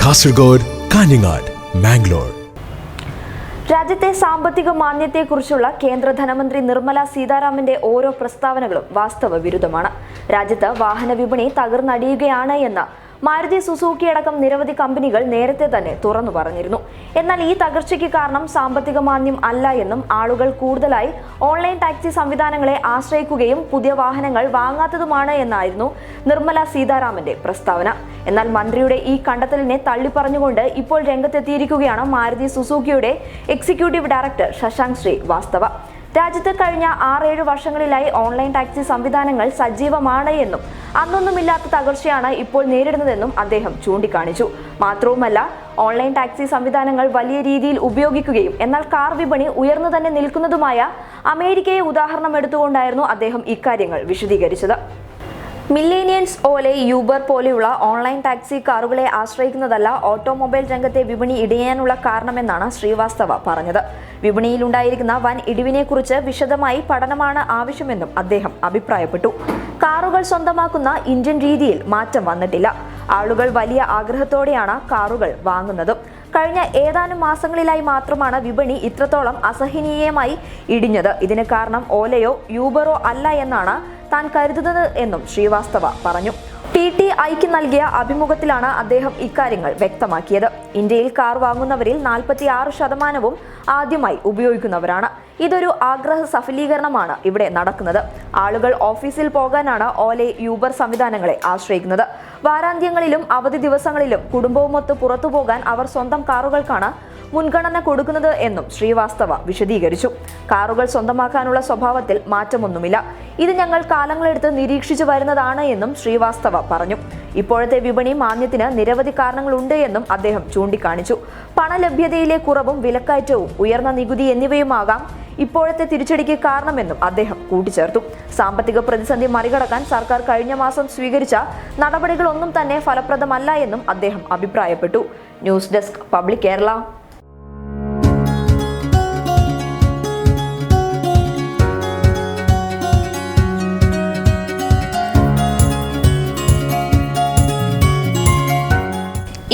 കാസർഗോഡ് കാഞ്ഞങ്ങാട് മാംഗ്ലൂർ രാജ്യത്തെ സാമ്പത്തിക മാന്യത്തെക്കുറിച്ചുള്ള കേന്ദ്ര ധനമന്ത്രി നിർമ്മല സീതാരാമന്റെ ഓരോ പ്രസ്താവനകളും വാസ്തവ വിരുദ്ധമാണ്. രാജ്യത്ത് വാഹന വിപണി തകർന്നടിയുകയാണ് എന്ന് മാരുതി സുസൂക്കി അടക്കം നിരവധി കമ്പനികൾ നേരത്തെ തന്നെ തുറന്നു പറഞ്ഞിരുന്നു. എന്നാൽ ഈ തകർച്ചയ്ക്ക് കാരണം സാമ്പത്തിക മാന്യം അല്ല എന്നും ആളുകൾ കൂടുതലായി ഓൺലൈൻ ടാക്സി സംവിധാനങ്ങളെ ആശ്രയിക്കുകയും പുതിയ വാഹനങ്ങൾ വാങ്ങാത്തതുമാണ് എന്നായിരുന്നു നിർമ്മല സീതാരാമന്റെ പ്രസ്താവന. എന്നാൽ മന്ത്രിയുടെ ഈ കണ്ടെത്തലിനെ തള്ളിപ്പറഞ്ഞുകൊണ്ട് ഇപ്പോൾ രംഗത്തെത്തിയിരിക്കുകയാണ് മാരുതി സുസൂക്കിയുടെ executive director Shashank Srivastava. രാജ്യത്ത് കഴിഞ്ഞ ആറേഴ് വർഷങ്ങളിലായി ഓൺലൈൻ ടാക്സി സംവിധാനങ്ങൾ സജീവമാണ് എന്നും അന്നൊന്നുമില്ലാത്ത തകർച്ചയാണ് ഇപ്പോൾ നേരിടുന്നതെന്നും അദ്ദേഹം ചൂണ്ടിക്കാണിച്ചു. മാത്രവുമല്ല ഓൺലൈൻ ടാക്സി സംവിധാനങ്ങൾ വലിയ രീതിയിൽ ഉപയോഗിക്കുകയും എന്നാൽ കാർ വിപണി ഉയർന്നു തന്നെ നിൽക്കുന്നതുമായ അമേരിക്കയെ ഉദാഹരണം എടുത്തുകൊണ്ടായിരുന്നു അദ്ദേഹം ഇക്കാര്യങ്ങൾ വിശദീകരിച്ചത്. മില്ലേനിയൻസ് ഓലെ യൂബർ പോലെയുള്ള ഓൺലൈൻ ടാക്സി കാറുകളെ ആശ്രയിക്കുന്നതല്ല ഓട്ടോമൊബൈൽ രംഗത്തെ വിപണി ഇടിയാനുള്ള കാരണമെന്നാണ് ശ്രീവാസ്തവ പറഞ്ഞത്. വിപണിയിലുണ്ടായിരിക്കുന്ന വൻ ഇടിവിനെക്കുറിച്ച് വിശദമായി പഠനമാണ് ആവശ്യമെന്നും അദ്ദേഹം അഭിപ്രായപ്പെട്ടു. കാറുകൾ സ്വന്തമാക്കുന്ന ഇന്ത്യൻ രീതിയിൽ മാറ്റം വന്നിട്ടില്ല. ആളുകൾ വലിയ ആഗ്രഹത്തോടെയാണ് കാറുകൾ വാങ്ങുന്നതും. കഴിഞ്ഞ ഏതാനും മാസങ്ങളിലായി മാത്രമാണ് വിപണി ഇത്രത്തോളം അസഹനീയമായി ഇടിഞ്ഞത്. ഇതിന് കാരണം ഓലയോ യൂബറോ അല്ല എന്നാണ് താൻ കരുതുന്നത് എന്നും ശ്രീവാസ്തവ പറഞ്ഞു ടി ടി ഐക്ക് നൽകിയ അഭിമുഖത്തിലാണ് അദ്ദേഹം ഇക്കാര്യങ്ങൾ വ്യക്തമാക്കിയത്. ഇന്ത്യയിൽ കാർ വാങ്ങുന്നവരിൽ നാൽപ്പത്തി ആറ് ശതമാനവും ആദ്യമായി ഉപയോഗിക്കുന്നവരാണ്. ഇതൊരു ആഗ്രഹ സഫലീകരണമാണ് ഇവിടെ നടക്കുന്നത്. ആളുകൾ ഓഫീസിൽ പോകാനാണ് ഓലെ യൂബർ സംവിധാനങ്ങളെ ആശ്രയിക്കുന്നത്. വാരാന്ത്യങ്ങളിലും അവധി ദിവസങ്ങളിലും കുടുംബവുമൊത്ത് പുറത്തു പോകാൻ അവർ സ്വന്തം കാറുകൾക്കാണ് മുൻഗണന കൊടുക്കുന്നത് എന്നും ശ്രീവാസ്തവ വിശദീകരിച്ചു. കാറുകൾ സ്വന്തമാക്കാനുള്ള സ്വഭാവത്തിൽ മാറ്റമൊന്നുമില്ല. ഇത് ഞങ്ങൾ കാലങ്ങളെടുത്ത് നിരീക്ഷിച്ചു വരുന്നതാണ് എന്നും ശ്രീവാസ്തവ പറഞ്ഞു. ഇപ്പോഴത്തെ വിപണി മാന്യത്തിന് നിരവധി കാരണങ്ങളുണ്ട് എന്നും അദ്ദേഹം ചൂണ്ടിക്കാണിച്ചു. പണലഭ്യതയിലെ കുറവും വിലക്കയറ്റവും ഉയർന്ന നികുതി എന്നിവയുമാകാം ഇപ്പോഴത്തെ തിരിച്ചടിക്ക് കാരണമെന്നും അദ്ദേഹം കൂട്ടിച്ചേർത്തു. സാമ്പത്തിക പ്രതിസന്ധി മറികടക്കാൻ സർക്കാർ കഴിഞ്ഞ മാസം സ്വീകരിച്ച നടപടികളൊന്നും തന്നെ ഫലപ്രദമല്ല എന്നും അദ്ദേഹം അഭിപ്രായപ്പെട്ടു. News desk public Kerala.